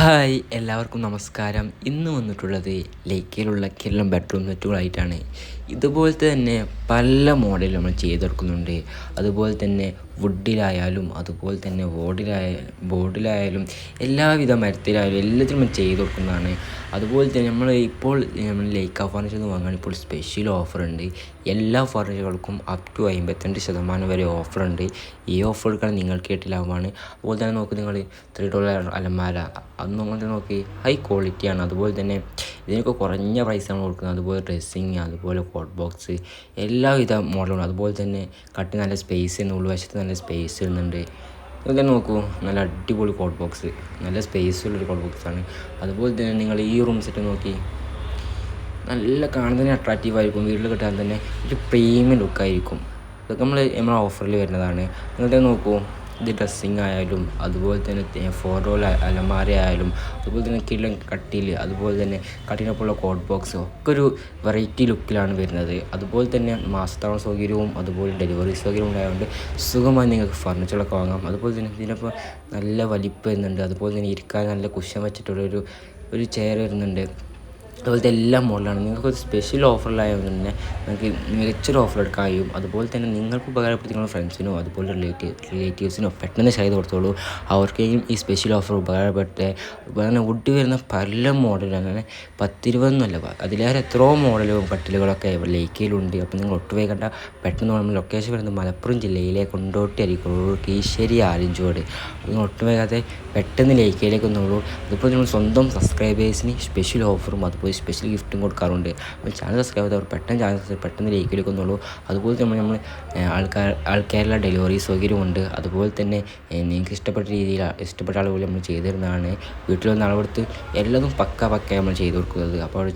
Hi എല്ലാവർക്കും നമസ്കാരം. ഇന്ന് വന്നിട്ടുള്ളത് ലേക്കയിലുള്ള കെല്ലം ബെഡ്റൂം സെറ്റുകളായിട്ടാണ് ഇതുപോലത്തെ തന്നെ പല മോഡൽ നമ്മൾ ചെയ്തെടുക്കുന്നുണ്ട്. അതുപോലെ തന്നെ വുഡിലായാലും അതുപോലെ തന്നെ ബോർഡിലായാലും ബോർഡിലായാലും എല്ലാവിധ മരത്തിലായാലും എല്ലാത്തിനും ചെയ്തു ചെയ്ത് കൊടുക്കുന്നതാണ് അതുപോലെ തന്നെ നമ്മൾ ഇപ്പോൾ നമ്മൾ ലേക്ക ഫർണിച്ചർ വാങ്ങാൻ ഇപ്പോൾ സ്പെഷ്യൽ ഓഫർ ഉണ്ട്. എല്ലാ ഫർണിച്ചറുകൾക്കും അപ് ടു അമ്പത്തിരണ്ട് ശതമാനം വരെ ഓഫർ ഉണ്ട്. ഈ ഓഫർ നിങ്ങൾക്ക് കേട്ടില്ലാവുമാണ് അതുപോലെ തന്നെ നോക്കി നിങ്ങൾ ത്രീ ഡോളർ അലമാര. അത് അങ്ങോട്ട് നോക്കി ഹൈ ക്വാളിറ്റിയാണ് അതുപോലെ തന്നെ ഇതിനൊക്കെ കുറഞ്ഞ പ്രൈസാണ് കൊടുക്കുന്നത്. അതുപോലെ ഡ്രസ്സിങ് അതുപോലെ കോട്ട് ബോക്സ് എല്ലാവിധ മോഡലുകളും അതുപോലെ തന്നെ കട്ടി നല്ല സ്പേസ് ഉൾവശത്ത് നല്ല സ്പേസ് ഇടുന്നുണ്ട്. ഇതൊക്കെ നോക്കൂ. നല്ല അടിപൊളി കോഡ് ബോക്സ് നല്ല സ്പേസ് ഉള്ളൊരു കോട്ട് ബോക്സാണ് അതുപോലെ തന്നെ നിങ്ങൾ ഈ റൂം സെറ്റ് നോക്കി. നല്ല കാണുന്നതിന് അട്രാക്റ്റീവ് ആയിരിക്കും. വീട്ടിൽ കിട്ടാൻ തന്നെ ഒരു പ്രീമിയം ലുക്കായിരിക്കും ഇതൊക്കെ നമ്മൾ നമ്മുടെ ഓഫറിൽ വരുന്നതാണ്. എന്നിട്ട് നോക്കൂ. ഡ്രസ്സിങ് ആയാലും അതുപോലെ തന്നെ ഫോട്ടോ അലമാര ആയാലും അതുപോലെ തന്നെ കിലൻ കട്ടിൽ അതുപോലെ തന്നെ കട്ടിനൊപ്പമുള്ള കോട്ട് ബോക്സ് ഒക്കെ ഒരു വെറൈറ്റി ലുക്കിലാണ് വരുന്നത്. അതുപോലെ തന്നെ മാസത്താവണ സൗകര്യവും അതുപോലെ ഡെലിവറി സൗകര്യവും ഉണ്ടായതുകൊണ്ട് സുഖമായി നിങ്ങൾക്ക് ഫർണിച്ചറൊക്കെ വാങ്ങാം. അതുപോലെ തന്നെ ഇതിനൊപ്പം നല്ല വലിപ്പം വരുന്നുണ്ട്. അതുപോലെ തന്നെ ഇരിക്കാൻ നല്ല കുശം വെച്ചിട്ടുള്ളൊരു ഒരു ചെയർ വരുന്നുണ്ട്. അതുപോലത്തെ എല്ലാം മോഡലാണ്. നിങ്ങൾക്ക് സ്പെഷ്യൽ ഓഫറിലായതുകൊണ്ട് തന്നെ നിങ്ങൾക്ക് മികച്ചൊരു ഓഫർ എടുക്കാൻ കഴിയും. അതുപോലെ തന്നെ നിങ്ങൾക്ക് ഉപകാരപ്പെടുത്തി ഫ്രണ്ട്സിനോ അതുപോലെ റിലേറ്റീവ് റിലേറ്റീവ്സിനോ പെട്ടെന്ന് ചെയ്ത് കൊടുത്തോളൂ. അവർക്കേയും ഈ സ്പെഷ്യൽ ഓഫർ ഉപകാരപ്പെട്ടെ അങ്ങനെ വുഡ് വരുന്ന പല മോഡലും അങ്ങനെ പത്തിരുപതെന്നല്ല അതിലേറെ എത്രയോ മോഡലും കട്ടിലുകളൊക്കെ ലേക്കയിലുണ്ട് അപ്പോൾ നിങ്ങൾ ഒട്ടു കണ്ട പെട്ടെന്ന് നമ്മൾ ലൊക്കേഷൻ വരുന്നത് മലപ്പുറം ജില്ലയിലെ കൊണ്ടോട്ടി അരിക്കോട് കീശ്ശേരി ആലഞ്ചോട് നിങ്ങൾ ഒട്ടു വേഗാതെ പെട്ടെന്ന് ലേക്കയിലേക്ക് ഒന്നുള്ളൂ അതുപോലെ നിങ്ങൾ സ്വന്തം സബ്സ്ക്രൈബേഴ്സിന് സ്പെഷ്യൽ ഓഫറും അതുപോലെ സ്പെഷ്യൽ ഗിഫ്റ്റും കൊടുക്കാറുണ്ട്. അപ്പോൾ ചാനൽ സബ്സ്ക്രൈബ് ചെയ്തവർ പെട്ടെന്ന് ചാനൽ പെട്ടെന്ന് ലൈക്ക് എടുക്കുന്നുള്ളൂ. അതുപോലെ തന്നെ നമ്മൾ ആൾക്കാർ ആൾക്കാരുള്ള ഡെലിവറി സൗകര്യമുണ്ട് അതുപോലെ തന്നെ നിങ്ങൾക്ക് ഇഷ്ടപ്പെട്ട രീതിയിൽ ഇഷ്ടപ്പെട്ട ആളുകൾ നമ്മൾ ചെയ്തു തരുന്നതാണ്. വീട്ടിൽ വന്ന് അളവെടുത്ത് എല്ലാതും പക്ക പക്ക നമ്മൾ ചെയ്തു കൊടുക്കുന്നത്. അപ്പോൾ